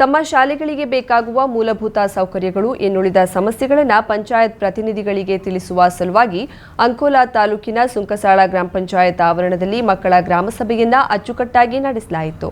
ತಮ್ಮ ಶಾಲೆಗಳಿಗೆ ಬೇಕಾಗುವ ಮೂಲಭೂತ ಸೌಕರ್ಯಗಳು, ಇನ್ನುಳಿದ ಸಮಸ್ಯೆಗಳನ್ನು ಪಂಚಾಯತ್ ಪ್ರತಿನಿಧಿಗಳಿಗೆ ತಿಳಿಸುವ ಸಲುವಾಗಿ ಅಂಕೋಲಾ ತಾಲೂಕಿನ ಸುಂಕಸಾಳ ಗ್ರಾಮ ಪಂಚಾಯತ್ ಆವರಣದಲ್ಲಿ ಮಕ್ಕಳ ಗ್ರಾಮಸಭೆಯನ್ನ ಅಚ್ಚುಕಟ್ಟಾಗಿ ನಡೆಸಲಾಯಿತು.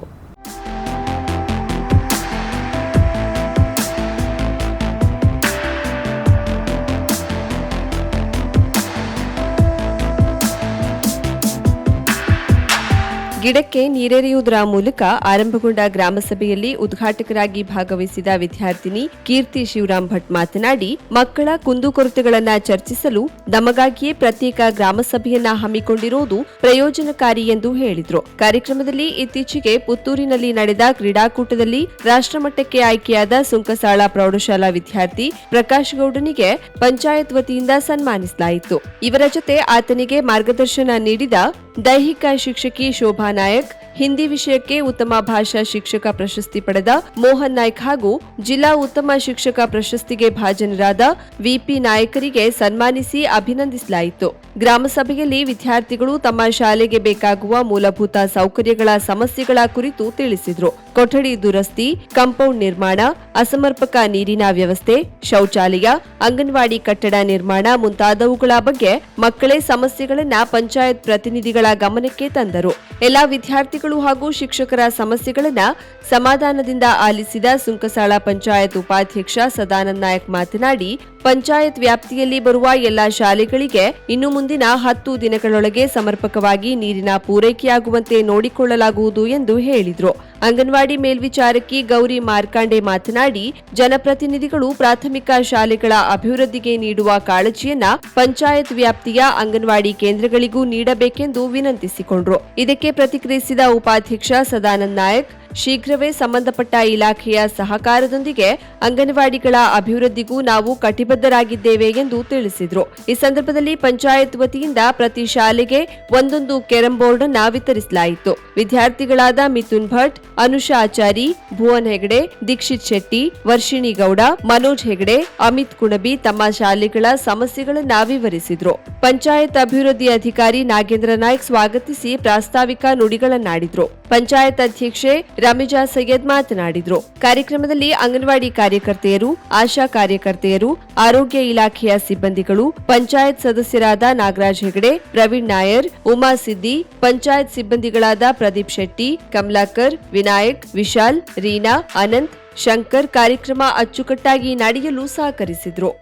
ಗಿಡಕ್ಕೆ ನೀರೆರೆಯುವುದರ ಮೂಲಕ ಆರಂಭಗೊಂಡ ಗ್ರಾಮಸಭೆಯಲ್ಲಿ ಉದ್ಘಾಟಕರಾಗಿ ಭಾಗವಹಿಸಿದ ವಿದ್ಯಾರ್ಥಿನಿ ಕೀರ್ತಿ ಶಿವರಾಮ್ ಭಟ್ ಮಾತನಾಡಿ, ಮಕ್ಕಳ ಕುಂದುಕೊರತೆಗಳನ್ನ ಚರ್ಚಿಸಲು ನಮಗಾಗಿಯೇ ಪ್ರತ್ಯೇಕ ಗ್ರಾಮಸಭೆಯನ್ನ ಹಮ್ಮಿಕೊಂಡಿರುವುದು ಪ್ರಯೋಜನಕಾರಿ ಎಂದು ಹೇಳಿದರು. ಕಾರ್ಯಕ್ರಮದಲ್ಲಿ ಇತ್ತೀಚೆಗೆ ಪುತ್ತೂರಿನಲ್ಲಿ ನಡೆದ ಕ್ರೀಡಾಕೂಟದಲ್ಲಿ ರಾಷ್ಟ್ರಮಟ್ಟಕ್ಕೆ ಆಯ್ಕೆಯಾದ ಸುಂಕಸಾಳ ಪ್ರೌಢಶಾಲಾ ವಿದ್ಯಾರ್ಥಿ ಪ್ರಕಾಶ್ ಗೌಡನಿಗೆ ಪಂಚಾಯತ್ ವತಿಯಿಂದ ಸನ್ಮಾನಿಸಲಾಯಿತು. ಇವರ ಜೊತೆ ಆತನಿಗೆ ಮಾರ್ಗದರ್ಶನ ನೀಡಿದ ದೈಹಿಕ ಶಿಕ್ಷಕಿ ಶೋಭಾ ನಾಯಕ್ ಹಿಂದಿ ವಿಷಯಕ್ಕೆ ಉತ್ತಮ ಭಾಷಾ ಶಿಕ್ಷಕ ಪ್ರಶಸ್ತಿ ಪಡೆದ ಮೋಹನ್ ನಾಯ್ಕ್ ಹಾಗೂ ಜಿಲ್ಲಾ ಉತ್ತಮ ಶಿಕ್ಷಕ ಪ್ರಶಸ್ತಿಗೆ ಭಾಜನರಾದ ವಿಪಿ ನಾಯಕರಿಗೆ ಸನ್ಮಾನಿಸಿ ಅಭಿನಂದಿಸಲಾಯಿತು. ಗ್ರಾಮಸಭೆಯಲ್ಲಿ ವಿದ್ಯಾರ್ಥಿಗಳು ತಮ್ಮ ಶಾಲೆಗೆ ಬೇಕಾಗುವ ಮೂಲಭೂತ ಸೌಕರ್ಯಗಳ ಸಮಸ್ಯೆಗಳ ಕುರಿತು ತಿಳಿಸಿದರು. ಕೊಠಡಿ ದುರಸ್ತಿ, ಕಾಂಪೌಂಡ್ ನಿರ್ಮಾಣ, ಅಸಮರ್ಪಕ ನೀರಿನ ವ್ಯವಸ್ಥೆ, ಶೌಚಾಲಯ, ಅಂಗನವಾಡಿ ಕಟ್ಟಡ ನಿರ್ಮಾಣ ಮುಂತಾದವುಗಳ ಬಗ್ಗೆ ಮಕ್ಕಳೇ ಸಮಸ್ಯೆಗಳನ್ನು ಪಂಚಾಯತ್ ಪ್ರತಿನಿಧಿಗಳ ಗಮನಕ್ಕೆ ತಂದರು. ಎಲ್ಲಾ ವಿದ್ಯಾರ್ಥಿಗಳು ಹಾಗೂ ಶಿಕ್ಷಕರ ಸಮಸ್ಯೆಗಳನ್ನು ಸಮಾಧಾನದಿಂದ ಆಲಿಸಿದ ಸುಂಕಸಾಳ ಪಂಚಾಯತ್ ಉಪಾಧ್ಯಕ್ಷ ಸದಾನಂದ ನಾಯಕ್ ಮಾತನಾಡಿ, ಪಂಚಾಯತ್ ವ್ಯಾಪ್ತಿಯಲ್ಲಿ ಬರುವ ಎಲ್ಲಾ ಶಾಲೆಗಳಿಗೆ ಇನ್ನು ಮುಂದಿನ ಹತ್ತು ದಿನಗಳೊಳಗೆ ಸಮರ್ಪಕವಾಗಿ ನೀರಿನ ಪೂರೈಕೆಯಾಗುವಂತೆ ನೋಡಿಕೊಳ್ಳಲಾಗುವುದು ಎಂದು ಹೇಳಿದ್ರು. ಅಂಗನವಾಡಿ ಮೇಲ್ವಿಚಾರಕಿ ಗೌರಿ ಮಾರ್ಕಾಂಡೆ ಮಾತನಾಡಿ, ಜನಪ್ರತಿನಿಧಿಗಳು ಪ್ರಾಥಮಿಕ ಶಾಲೆಗಳ ಅಭಿವೃದ್ಧಿಗೆ ನೀಡುವ ಕಾಳಜಿಯನ್ನ ಪಂಚಾಯತ್ ವ್ಯಾಪ್ತಿಯ ಅಂಗನವಾಡಿ ಕೇಂದ್ರಗಳಿಗೂ ನೀಡಬೇಕೆಂದು ವಿನಂತಿಸಿಕೊಂಡರು. ಇದಕ್ಕೆ ಪ್ರತಿಕ್ರಿಯಿಸಿದ ಉಪಾಧ್ಯಕ್ಷ ಸದಾನಂದ್ ನಾಯಕ್ ಶೀಘ್ರವೇ ಸಂಬಂಧಪಟ್ಟ ಇಲಾಖೆಯ ಸಹಕಾರದೊಂದಿಗೆ ಅಂಗನವಾಡಿಗಳ ಅಭಿವೃದ್ಧಿಗೂ ನಾವು ಕಟಿಬದ್ಧರಾಗಿದ್ದೇವೆ ಎಂದು ತಿಳಿಸಿದರು. ಈ ಸಂದರ್ಭದಲ್ಲಿ ಪಂಚಾಯತ್ ವತಿಯಿಂದ ಪ್ರತಿ ಶಾಲೆಗೆ ಒಂದೊಂದು ಕೆರಂ ಬೋರ್ಡ್ ಅನ್ನ ವಿತರಿಸಲಾಯಿತು. ವಿದ್ಯಾರ್ಥಿಗಳಾದ ಮಿಥುನ್ ಭಟ್, ಅನುಷಾ ಆಚಾರಿ, ಭುವನ್ ಹೆಗಡೆ, ದೀಕ್ಷಿತ್ ಶೆಟ್ಟಿ, ವರ್ಷಿಣಿ ಗೌಡ, ಮನೋಜ್ ಹೆಗಡೆ, ಅಮಿತ್ ಕುಣಬಿ ತಮ್ಮ ಶಾಲೆಗಳ ಸಮಸ್ಯೆಗಳನ್ನ ವಿವರಿಸಿದ್ರು. ಪಂಚಾಯತ್ ಅಭಿವೃದ್ಧಿ ಅಧಿಕಾರಿ ನಾಗೇಂದ್ರ ನಾಯ್ಕ್ ಸ್ವಾಗತಿಸಿ ಪ್ರಾಸ್ತಾವಿಕ ನುಡಿಗಳನ್ನಾಡಿದ್ರು. ಪಂಚಾಯತ್ ಅಧ್ಯಕ್ಷೆ ರಮಿಜಾ ಸೈಯದ್ ಮಾತನಾಡಿದರು. ಕಾರ್ಯಕ್ರಮದಲ್ಲಿ ಅಂಗನವಾಡಿ ಕಾರ್ಯಕರ್ತೆಯರು, ಆಶಾ ಕಾರ್ಯಕರ್ತೆಯರು, ಆರೋಗ್ಯ ಇಲಾಖೆಯ ಸಿಬ್ಬಂದಿಗಳು, ಪಂಚಾಯತ್ ಸದಸ್ಯರಾದ ನಾಗರಾಜ್ ಹೆಗಡೆ, ಪ್ರವೀಣ್ ನಾಯರ್, ಉಮಾ ಸಿದ್ದಿ, ಪಂಚಾಯತ್ ಸಿಬ್ಬಂದಿಗಳಾದ ಪ್ರದೀಪ್ ಶೆಟ್ಟಿ, ಕಮಲಾಕರ್, ವಿನಾಯಕ್, ವಿಶಾಲ್, ರೀನಾ, ಅನಂತ್, ಶಂಕರ್ ಕಾರ್ಯಕ್ರಮ ಅಚ್ಚುಕಟ್ಟಾಗಿ ನಡೆಯಲು ಸಹಕರಿಸಿದ್ರು.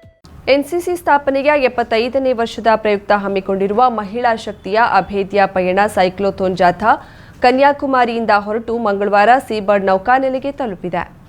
ಎನ್ಸಿಸಿ ಸ್ಥಾಪನೆಯ ಎಪ್ಪತ್ತೈದನೇ ವರ್ಷದ ಪ್ರಯುಕ್ತ ಹಮ್ಮಿಕೊಂಡಿರುವ ಮಹಿಳಾ ಶಕ್ತಿಯ ಅಭೇದ್ಯ ಪಯಣ ಸೈಕ್ಲೋಥೋನ್ ಜಾಥಾ ಕನ್ಯಾಕುಮಾರಿಯಿಂದ ಹೊರಟು ಮಂಗಳವಾರ ಸೀಬರ್ಡ್ ನೌಕಾನೆಲೆಗೆ ತಲುಪಿದೆ.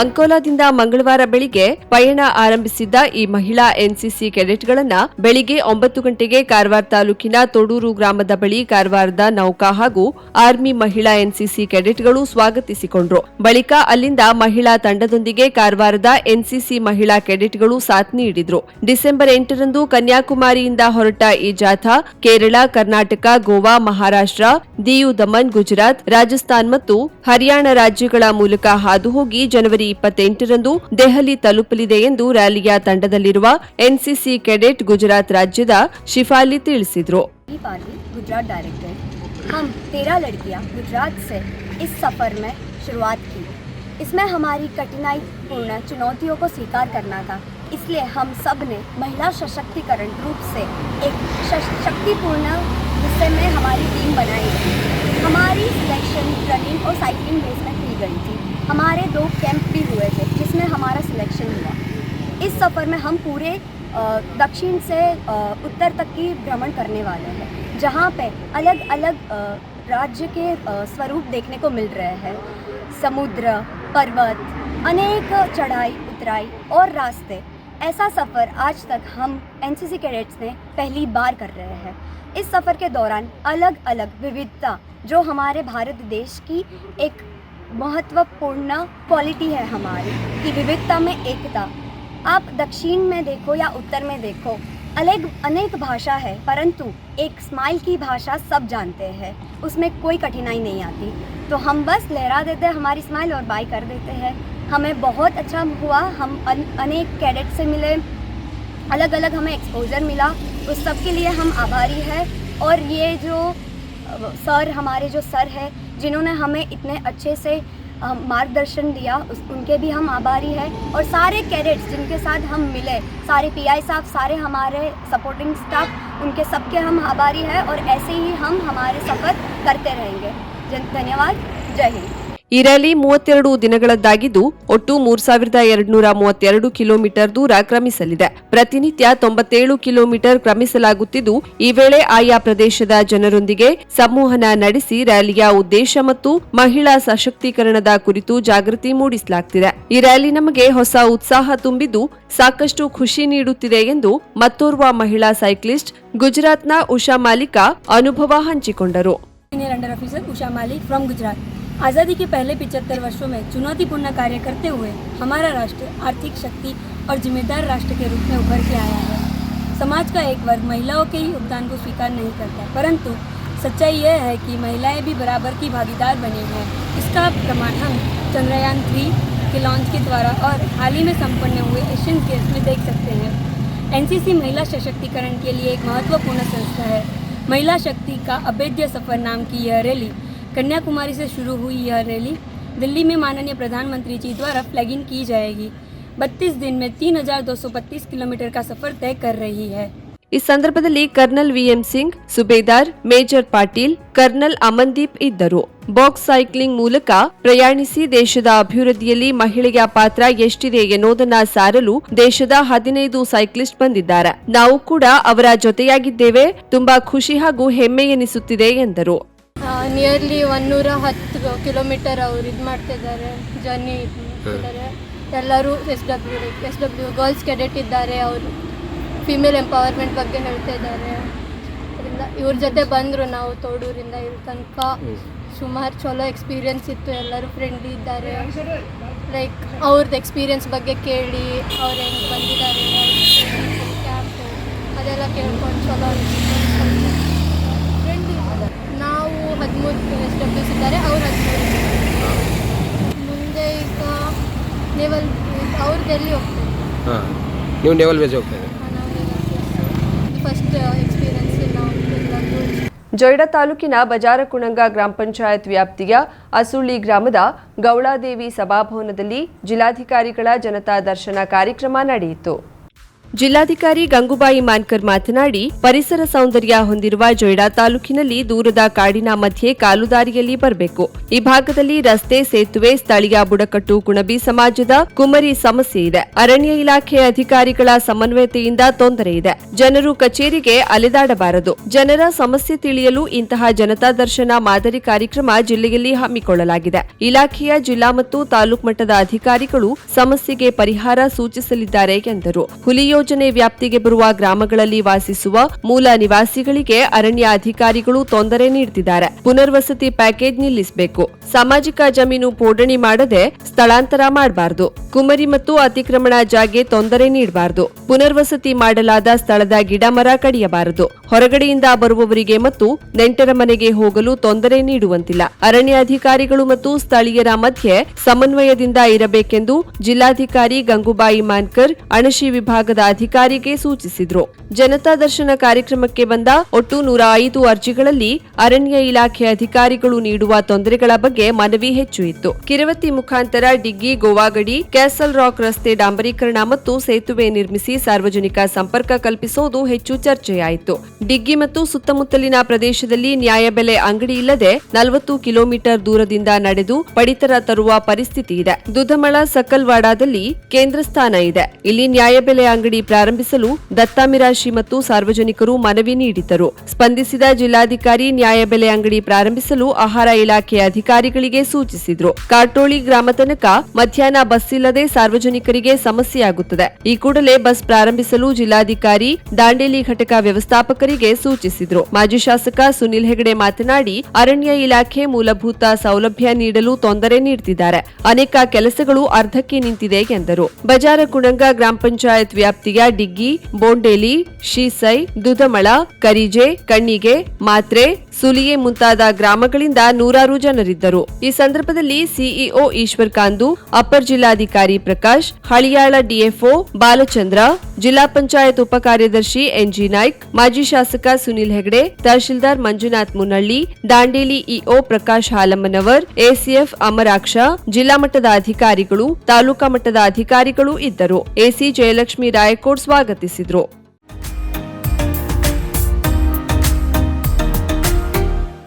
ಅಂಕೋಲಾದಿಂದ ಮಂಗಳವಾರ ಬೆಳಿಗ್ಗೆ ಪಯಣ ಆರಂಭಿಸಿದ್ದ ಈ ಮಹಿಳಾ ಎನ್ಸಿಸಿ ಕೆಡೆಟ್ಗಳನ್ನ ಬೆಳಿಗ್ಗೆ ಒಂಬತ್ತು ಗಂಟೆಗೆ ಕಾರವಾರ ತಾಲೂಕಿನ ತೊಡೂರು ಗ್ರಾಮದ ಬಳಿ ಕಾರವಾರದ ನೌಕಾ ಹಾಗೂ ಆರ್ಮಿ ಮಹಿಳಾ ಎನ್ಸಿಸಿ ಕೆಡೆಟ್ಗಳು ಸ್ವಾಗತಿಸಿಕೊಂಡ್ರು. ಬಳಿಕ ಅಲ್ಲಿಂದ ಮಹಿಳಾ ತಂಡದೊಂದಿಗೆ ಕಾರವಾರದ ಎನ್ಸಿಸಿ ಮಹಿಳಾ ಕೆಡೆಟ್ಗಳು ಸಾಥ್ ನೀಡಿದ್ರು. ಡಿಸೆಂಬರ್ ಎಂಟರಂದು ಕನ್ಯಾಕುಮಾರಿಯಿಂದ ಹೊರಟ ಈ ಜಾಥಾ ಕೇರಳ, ಕರ್ನಾಟಕ, ಗೋವಾ, ಮಹಾರಾಷ್ಟ್ರ, ದಿಯು ದಮನ್, ಗುಜರಾತ್, ರಾಜಸ್ಥಾನ್ ಮತ್ತು ಹರಿಯಾಣ ರಾಜ್ಯಗಳ ಮೂಲಕ ಹಾದುಹೋಗಿ ಜನವರಿ ಇಪ್ಪತ್ತೆಂಟರಂದು ದೆಹಲಿ ತಲುಪಲಿದೆ ಎಂದು ರ್ಯಾಲಿಯ ತಂಡದಲ್ಲಿರುವ ಎನ್ಸಿಸಿ ಕೆಡೆಟ್ ಗುಜರಾತ್ ರಾಜ್ಯದ ಶಿಫಾಲಿ ತಿಳಿಸಿದ್ರು दीप आर्मी गुजरात डायरेक्टर हम तेरह लड़कियां गुजरात से इस सफ़र में शुरुआत की इसमें हमारी कठिनाई पूर्ण चुनौतियों को स्वीकार करना था इसलिए हम सब ने महिला सशक्तिकरण रूप से एक शश- शक्तिपूर्ण हिस्से में हमारी टीम बनाई थी हमारी सिलेक्शन रनिंग और साइकिलिंग बेस में की गई थी हमारे दो कैंप भी हुए थे, जिसमें हमारा सिलेक्शन हुआ। इस सफ़र में हम पूरे दक्षिण से उत्तर तक की भ्रमण करने वाले हैं, जहाँ पे अलग अलग राज्य के स्वरूप देखने को मिल रहे हैं। समुद्र, पर्वत, अनेक चढ़ाई, उतराई और रास्ते। ऐसा सफ़र आज तक हम एनसीसी कैडेट्स ने पहली बार कर रहे हैं। इस सफ़र के दौरान अलग अलग विविधता, जो हमारे भारत देश की एक महत्वपूर्ण क्वालिटी है हमारी कि विविधता में एकता। आप दक्षिण में देखो या उत्तर में देखो अलग अनेक भाषा है परंतु एक स्माइल की भाषा सब जानते हैं। उसमें कोई कठिनाई नहीं आती। तो हम बस लहरा देते हैं हमारी स्माइल और बाय कर देते हैं। हमें बहुत अच्छा हुआ हम अन, अनेक कैडेट से मिले। अलग अलग हमें एक्सपोजर मिला। उस सब के लिए हम आभारी हैं। और ये जो सर हमारे जो सर है जिन्होंने हमें इतने अच्छे से मार्गदर्शन दिया, उस, उनके भी हम आभारी हैं और सारे कैडेट्स जिनके साथ हम मिले, सारे पीआई साहब, सारे हमारे सपोर्टिंग स्टाफ, उनके सबके हम आभारी हैं और ऐसे ही हम हमारे सफ़र करते रहेंगे। धन्यवाद। जय हिंद। ಈ ರ್ಯಾಲಿ ಮೂವತ್ತೆರಡು ದಿನಗಳದ್ದಾಗಿದ್ದು ಒಟ್ಟು ಮೂರ್ ಸಾವಿರದ ಎರಡ್ನೂರ ಮೂವತ್ತೆರಡು ಕಿಲೋಮೀಟರ್ ದೂರ ಕ್ರಮಿಸಲಿದೆ. ಪ್ರತಿನಿತ್ಯ ತೊಂಬತ್ತೇಳು ಕಿಲೋಮೀಟರ್ ಕ್ರಮಿಸಲಾಗುತ್ತಿದ್ದು, ಈ ವೇಳೆ ಆಯಾ ಪ್ರದೇಶದ ಜನರೊಂದಿಗೆ ಸಂವಹನ ನಡೆಸಿ ರ್ಯಾಲಿಯ ಉದ್ದೇಶ ಮತ್ತು ಮಹಿಳಾ ಸಶಕ್ತೀಕರಣದ ಕುರಿತು ಜಾಗೃತಿ ಮೂಡಿಸಲಾಗುತ್ತಿದೆ ಈ ರ್ಯಾಲಿ ನಮಗೆ ಹೊಸ ಉತ್ಸಾಹ ತುಂಬಿದ್ದು, ಸಾಕಷ್ಟು ಖುಷಿ ನೀಡುತ್ತಿದೆ ಎಂದು ಮತ್ತೋರ್ವ ಮಹಿಳಾ ಸೈಕ್ಲಿಸ್ಟ್ ಗುಜರಾತ್ನ ಉಷಾ ಮಾಲಿಕ ಅನುಭವ ಹಂಚಿಕೊಂಡರು. ಉಷಾ ಮಾಲಿಕ್ ಫ್ರಮ್ ಗುಜರಾತ್. आज़ादी के पहले पिचहत्तर वर्षों में चुनौतीपूर्ण कार्य करते हुए हमारा राष्ट्र आर्थिक शक्ति और जिम्मेदार राष्ट्र के रूप में उभर के आया है। समाज का एक वर्ग महिलाओं के ही योगदान को स्वीकार नहीं करता, परंतु सच्चाई यह है कि महिलाएँ भी बराबर की भागीदार बनी हैं। इसका प्रमाण हम चंद्रयान थ्री के लॉन्च के द्वारा और हाल ही में संपन्न हुए एशियन गेम्स में देख सकते हैं। एनसीसी महिला सशक्तिकरण के लिए एक महत्वपूर्ण संस्था है। महिला शक्ति का अभेद्य सफ़र नाम की यह रैली कन्याकुमारी से शुरू हुई यह रैली दिल्ली में माननीय प्रधानमंत्री जी द्वारा फ्लैगिंग की जाएगी 32 दिन में 3,225 किलोमीटर का सफर तय कर रही है ಈ ಸಂದರ್ಭದಲ್ಲಿ colonel VM Singh Subedar major Patil colonel Amandeep ಇದ್ದರು ಬಾಕ್ಸ್ ಸೈಕ್ಲಿಂಗ್ ಮೂಲಕ ಪ್ರಯಾಣಿಸಿ ದೇಶದ ಅಭಿವೃದ್ಧಿಯಲ್ಲಿ ಮಹಿಳೆಯ ಪಾತ್ರ ಎಷ್ಟಿದೆ ಎನ್ನುವುದನ್ನ ಸಾರಲು ದೇಶದ ಹದಿನೈದು ಸೈಕ್ಲಿಸ್ಟ್ ಬಂದಿದ್ದಾರೆ ನಾವು ಕೂಡ ಅವರ ಜೊತೆಯಾಗಿದ್ದೇವೆ ತುಂಬಾ ಖುಷಿ ಹಾಗೂ ಹೆಮ್ಮೆ ಎನಿಸುತ್ತಿದೆ ಎಂದರು ನಿಯರ್ಲಿ ಒನ್ನೂರ ಹತ್ತು ಕಿಲೋಮೀಟರ್ ಅವ್ರು ಇದು ಮಾಡ್ತಿದ್ದಾರೆ ಜರ್ನಿ ಮಾಡ್ತಿದ್ದಾರೆ. ಎಲ್ಲರೂ S W S W girls cadet ಇದ್ದಾರೆ ಅವರು. ಫಿಮೇಲ್ ಎಂಪವರ್ಮೆಂಟ್ ಬಗ್ಗೆ ಹೇಳ್ತಾ ಇದ್ದಾರೆ. ಅದರಿಂದ ಇವ್ರ ಜೊತೆ ಬಂದರು ನಾವು ತೋಡೂರಿಂದ. ಇವ್ರ ತನಕ ಸುಮಾರು ಚಲೋ ಎಕ್ಸ್ಪೀರಿಯನ್ಸ್ ಇತ್ತು. ಎಲ್ಲರೂ ಫ್ರೆಂಡ್ಲಿ ಇದ್ದಾರೆ. ಲೈಕ್ ಅವ್ರದ್ದು ಎಕ್ಸ್ಪೀರಿಯನ್ಸ್ ಬಗ್ಗೆ ಕೇಳಿ ಅವ್ರು ಹೆಂಗೆ ಬಂದಿದ್ದಾರೆ ಕ್ಯಾಂಪು ಅದೆಲ್ಲ ಕೇಳ್ಕೊಂಡು ಚಲೋ ಅನಿಸಿತ್ತು ನಾವು ಹದಿಮೂರು ಎಸ್ ಡಬ್ಲ್ಯೂಸ್ ಇದ್ದಾರೆ ಅವ್ರು ಹದಿಮೂರು ಮುಂದೆ ಈಗ ನೇವಲ್ ಅವ್ರ ಡೆಲ್ಲಿ ಹೋಗ್ತಾರೆ. ಹಾಂ ನೀವು ನೇವಲ್ ಬೇಜ್ ಹೋಗ್ತಾ ಇದ್ದೀರಿ? ಫಸ್ಟ್ ಎಕ್ಸ್ಪೀರಿಯನ್ಸ್ ನಾವು ಎಲ್ಲರೂ ಜೊಯ್ಡಾ ತಾಲೂಕಿನ ಬಜಾರಕುಣಂಗ ಗ್ರಾಮ ಪಂಚಾಯತ್ ವ್ಯಾಪ್ತಿಯ ಅಸುಳ್ಳಿ ಗ್ರಾಮದ ಗೌಳಾದೇವಿ ಸಭಾಭವನದಲ್ಲಿ ಜಿಲ್ಲಾಧಿಕಾರಿಗಳ ಜನತಾ ದರ್ಶನ ಕಾರ್ಯಕ್ರಮ ನಡೆಯಿತು. ಜಿಲ್ಲಾಧಿಕಾರಿ ಗಂಗುಬಾಯಿ ಮಾನ್ಕರ್ ಮಾತನಾಡಿ, ಪರಿಸರ ಸೌಂದರ್ಯ ಹೊಂದಿರುವ ಜೊಯ್ಡಾ ತಾಲೂಕಿನಲ್ಲಿ ದೂರದ ಕಾಡಿನ ಮಧ್ಯೆ ಕಾಲುದಾರಿಯಲ್ಲಿ ಬರಬೇಕು. ಈ ಭಾಗದಲ್ಲಿ ರಸ್ತೆ, ಸೇತುವೆ, ಸ್ಥಳೀಯ ಬುಡಕಟ್ಟು ಕುಣಬಿ ಸಮಾಜದ ಕುಮರಿ ಸಮಸ್ಯೆ ಇದೆ. ಅರಣ್ಯ ಇಲಾಖೆ ಅಧಿಕಾರಿಗಳ ಸಮನ್ವಯತೆಯಿಂದ ತೊಂದರೆ ಇದೆ. ಜನರು ಕಚೇರಿಗೆ ಅಲೆದಾಡಬಾರದು. ಜನರ ಸಮಸ್ಯೆ ತಿಳಿಯಲು ಇಂತಹ ಜನತಾ ದರ್ಶನ ಮಾದರಿ ಕಾರ್ಯಕ್ರಮ ಜಿಲ್ಲೆಯಲ್ಲಿ ಹಮ್ಮಿಕೊಳ್ಳಲಾಗಿದೆ. ಇಲಾಖೆಯ ಜಿಲ್ಲಾ ಮತ್ತು ತಾಲೂಕು ಮಟ್ಟದ ಅಧಿಕಾರಿಗಳು ಸಮಸ್ಯೆಗೆ ಪರಿಹಾರ ಸೂಚಿಸಲಿದ್ದಾರೆ ಎಂದರು. ಹುಲಿ ಯೋಜನೆ ವ್ಯಾಪ್ತಿಗೆ ಬರುವ ಗ್ರಾಮಗಳಲ್ಲಿ ವಾಸಿಸುವ ಮೂಲ ನಿವಾಸಿಗಳಿಗೆ ಅರಣ್ಯ ಅಧಿಕಾರಿಗಳು ತೊಂದರೆ ನೀಡುತ್ತಿದ್ದಾರೆ ಪುನರ್ವಸತಿ ಪ್ಯಾಕೇಜ್ ನಿಲ್ಲಿಸಬೇಕು. ಸಾಮಾಜಿಕ ಜಮೀನು ಪೋಡಣಿ ಮಾಡದೆ ಸ್ಥಳಾಂತರ ಮಾಡಬಾರದು. ಕುಮರಿ ಮತ್ತು ಅತಿಕ್ರಮಣ ಜಾಗೆ ತೊಂದರೆ ನೀಡಬಾರದು. ಪುನರ್ವಸತಿ ಮಾಡಲಾದ ಸ್ಥಳದ ಗಿಡ ಮರ ಕಡಿಯಬಾರದು. ಹೊರಗಡೆಯಿಂದ ಬರುವವರಿಗೆ ಮತ್ತು ನೆಂಟರ ಮನೆಗೆ ಹೋಗಲು ತೊಂದರೆ ನೀಡುವಂತಿಲ್ಲ. ಅರಣ್ಯ ಅಧಿಕಾರಿಗಳು ಮತ್ತು ಸ್ಥಳೀಯರ ಮಧ್ಯೆ ಸಮನ್ವಯದಿಂದ ಇರಬೇಕೆಂದು ಜಿಲ್ಲಾಧಿಕಾರಿ ಗಂಗುಬಾಯಿ ಮಾನ್ಕರ್ ಅಣಶಿ ವಿಭಾಗದ ಅಧಿಕಾರಿಗೆ ಸೂಚಿಸಿದರು. ಜನತಾ ದರ್ಶನ ಕಾರ್ಯಕ್ರಮಕ್ಕೆ ಬಂದ ಒಟ್ಟು ನೂರ ಐದು ಅರ್ಜಿಗಳಲ್ಲಿ ಅರಣ್ಯ ಇಲಾಖೆ ಅಧಿಕಾರಿಗಳು ನೀಡುವ ತೊಂದರೆಗಳ ಬಗ್ಗೆ ಮನವಿ ಹೆಚ್ಚು ಇತ್ತು. ಕಿರವತಿ ಮುಖಾಂತರ ಡಿಗ್ಗಿ, ಗೋವಾಗಡಿ, ಕ್ಯಾಸಲ್ ರಾಕ್ ರಸ್ತೆ ಡಾಂಬರೀಕರಣ ಮತ್ತು ಸೇತುವೆ ನಿರ್ಮಿಸಿ ಸಾರ್ವಜನಿಕ ಸಂಪರ್ಕ ಕಲ್ಪಿಸುವುದು ಹೆಚ್ಚು ಚರ್ಚೆಯಾಯಿತು. ಡಿಗ್ಗಿ ಮತ್ತು ಸುತ್ತಮುತ್ತಲಿನ ಪ್ರದೇಶದಲ್ಲಿ ನ್ಯಾಯಬೆಲೆ ಅಂಗಡಿ ಇಲ್ಲದೆ ನಲವತ್ತು ಕಿಲೋಮೀಟರ್ ದೂರದಿಂದ ನಡೆದು ಪಡಿತರ ತರುವ ಪರಿಸ್ಥಿತಿ ಇದೆ. ದುಧಮಳ, ಸಕಲ್ವಾಡಾದಲ್ಲಿ ಕೇಂದ್ರ ಸ್ಥಾನ ಇದೆ. ಇಲ್ಲಿ ನ್ಯಾಯಬೆಲೆ ಅಂಗಡಿ ಪ್ರಾರಂಭಿಸಲು ದತ್ತಾಮಿರಾಶಿ ಮತ್ತು ಸಾರ್ವಜನಿಕರು ಮನವಿ ನೀಡಿದ್ದರು. ಸ್ಪಂದಿಸಿದ ಜಿಲ್ಲಾಧಿಕಾರಿ ನ್ಯಾಯಬೆಲೆ ಅಂಗಡಿ ಪ್ರಾರಂಭಿಸಲು ಆಹಾರ ಇಲಾಖೆ ಅಧಿಕಾರಿಗಳಿಗೆ ಸೂಚಿಸಿದ್ರು. ಕಾಟೋಳಿ ಗ್ರಾಮ ತನಕ ಮಧ್ಯಾಹ್ನ ಬಸ್ ಇಲ್ಲದೆ ಸಾರ್ವಜನಿಕರಿಗೆ ಸಮಸ್ಯೆಯಾಗುತ್ತದೆ. ಈ ಕೂಡಲೇ ಬಸ್ ಪ್ರಾರಂಭಿಸಲು ಜಿಲ್ಲಾಧಿಕಾರಿ ದಾಂಡೇಲಿ ಘಟಕ ವ್ಯವಸ್ಥಾಪಕರಿಗೆ ಸಂಬಂಧಿಕರಿಗೆ ಸೂಚಿಸಿದರು. ಮಾಜಿ ಶಾಸಕ ಸುನಿಲ್ ಹೆಗಡೆ ಮಾತನಾಡಿ, ಅರಣ್ಯ ಇಲಾಖೆ ಮೂಲಭೂತ ಸೌಲಭ್ಯ ನೀಡಲು ತೊಂದರೆ ನೀಡುತ್ತಿದ್ದಾರೆ ಅನೇಕ ಕೆಲಸಗಳು ಅರ್ಧಕ್ಕೆ ನಿಂತಿದೆ ಎಂದರು. ಬಜಾರ ಕುಣಂಗ ಗ್ರಾಮ ಪಂಚಾಯತ್ ವ್ಯಾಪ್ತಿಯ ಡಿಗ್ಗಿ, ಬೋಂಡೇಲಿ ಶೀಸೈ ದುದಮಳ ಕರಿಜೆ, ಕಣ್ಣಿಗೆ, ಮಾತ್ರೆ ಸುಲಿಯೆ ಮುಂತಾದ ಗ್ರಾಮಗಳಿಂದ ನೂರಾರು ಜನರಿದ್ದರು. ಈ ಸಂದರ್ಭದಲ್ಲಿ ಸಿಇಒ ಈಶ್ವರ್ ಕಾಂದು ಅಪರ್ ಜಿಲ್ಲಾಧಿಕಾರಿ ಪ್ರಕಾಶ್, ಹಳಿಯಾಳ ಡಿಎಫ್ಒ ಬಾಲಚಂದ್ರ, ಜಿಲ್ಲಾ ಪಂಚಾಯತ್ ಉಪ ಕಾರ್ಯದರ್ಶಿ ಎನ್ಜಿ ನಾಯ್ಕ್, ಮಾಜಿ ಶಾಸಕ ಸುನಿಲ್ ಹೆಗಡೆ, ತಹಶೀಲ್ದಾರ್ ಮಂಜುನಾಥ್ ಮುನಳ್ಳಿ ದಾಂಡೇಲಿ ಇಒ ಪ್ರಕಾಶ್ ಹಾಲಮ್ಮನವರ್, ಎಸಿಎಫ್ ಅಮರಾಕ್ಷ, ಜಿಲ್ಲಾ ಮಟ್ಟದ ಅಧಿಕಾರಿಗಳು, ತಾಲೂಕಾ ಮಟ್ಟದ ಅಧಿಕಾರಿಗಳು ಇದ್ದರು. ಎಸಿ ಜಯಲಕ್ಷ್ಮಿ ರಾಯಕೋಡ್ ಸ್ವಾಗತಿಸಿದ್ರು.